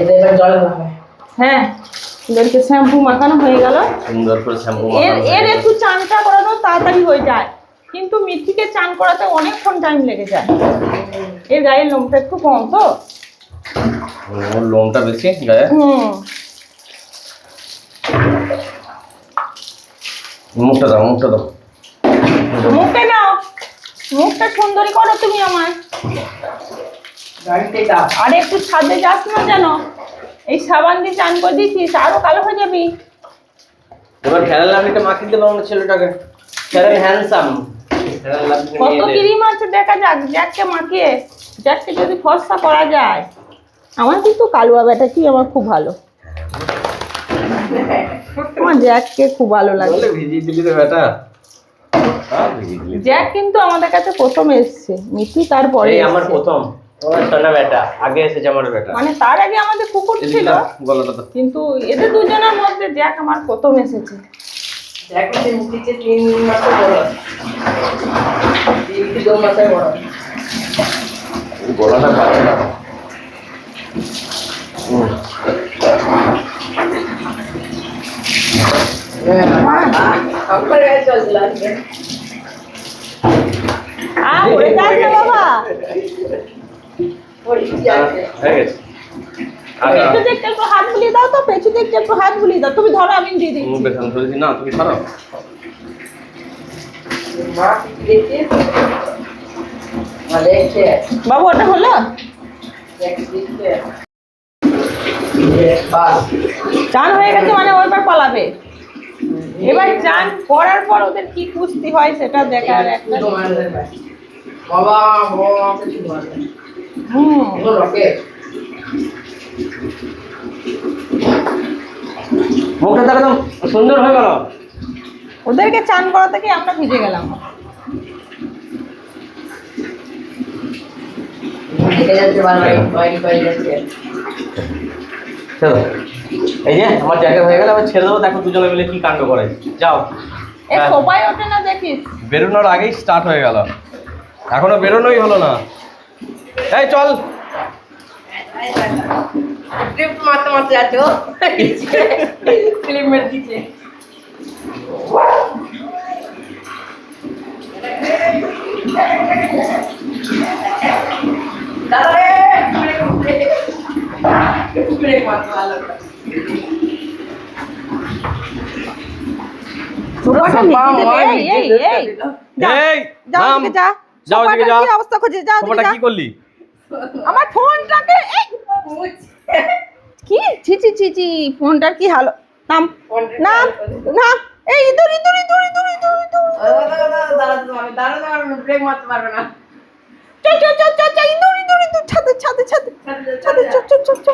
এটা এবার জল খাবে হ্যাঁ ওদেরকে শ্যাম্পু মাখানো হয়ে গেল। সুন্দর করে শ্যাম্পু এর এর একটু চানটা করানো তাড়াতাড়ি হয়ে যায়। কিন্তু মিঠিকে চান করাতে অনেকক্ষণ টাইম লেগে যায়। এর গায়ের লোমটা একটু কম তো। ওর লোমটা বেশি গায়ে? হুম। মুখটা দাও মুখটা দাও। মুখে নাও। মুখটা সুন্দরী করো তুমি আমার দাও আর একটু ছাদে যাস না যেন। এই সাবান দিয়ে চান করে দিচ্ছিস আরও কালো হয়ে যাবি। এবার ফেরান লাভলিটা মাখিয়ে দেবো আমার ছেলেটাকে। ফেরান হ্যান্ডসাম কত ক্রিম আছে দেখা যাক জ্যাককে মাখিয়ে জ্যাককে যদি ফর্সা করা যায়। আমার কিন্তু কালুয়া ব্যাটা কি আমার খুব ভালো। আমার জ্যাককে খুব ভালো লাগে। ভিজিয়ে বেটা হ্যাঁ। জ্যাক কিন্তু আমাদের কাছে প্রথম এসছে। মিঠি তারপরে এই আমার প্রথম। সোনা বেটা আগে এসেছে আমার বেটা। মানে তার আগে আমাদের কুকুর ছিল কিন্তু এদের দুজনের মধ্যে জ্যাক আমার প্রথম এসেছে। নিচে তিন বড়। তিন কি দু বড়? না ওরে হয়ে গেছে। আর পেছু একটু হাত বুলিয়ে দাও তো পেছু দিকটা একটু হাত বুলিয়ে দাও। তুমি ধরো আমি দিয়ে মুখ দিচ্ছি বেখান ধরেছি না তুমি ছাড়ো মা কি দেখছিস ভালো দেখছে। বাবু ওটা হলো? চান হয়ে গেছে মানে ওইবার পালাবে। এবার চান করার পর ওদের কি কুস্তি হয় সেটা দেখার একটা বাবা হুম মুখটা দেখো তো সুন্দর হয়ে গেল। ওদেরকে চান করা থেকে আমরা ভিজে গেলাম। চলো। এই যে আমার জ্যাকেট হয়ে গেল আবার ছেড়ে দেবো দেখো দুজনে মিলে কি কাণ্ড করে। যাও। এ হ্যাঁ। ওঠে না দেখিস? বেরোনোর আগেই স্টার্ট হয়ে গেল। এখনও বেরোনোই হলো না। এই চল। মারতে যাচ্ছে যাও কি অবস্থা খুঁজে যা ওদিকে সোফাটা যা। কি করলি? আমার ফোনটাকে কি? ছি ছি ছি ছি ফোনটার কি হালো? নাম নাম নাম এই ইঁদুর ইঁদুর ইঁদুর ইঁদুর ইঁদুর ইঁদুর। ছাদে ছাদে ছাদে ছাদে ছাদে ছাদে ছাদে ছাদে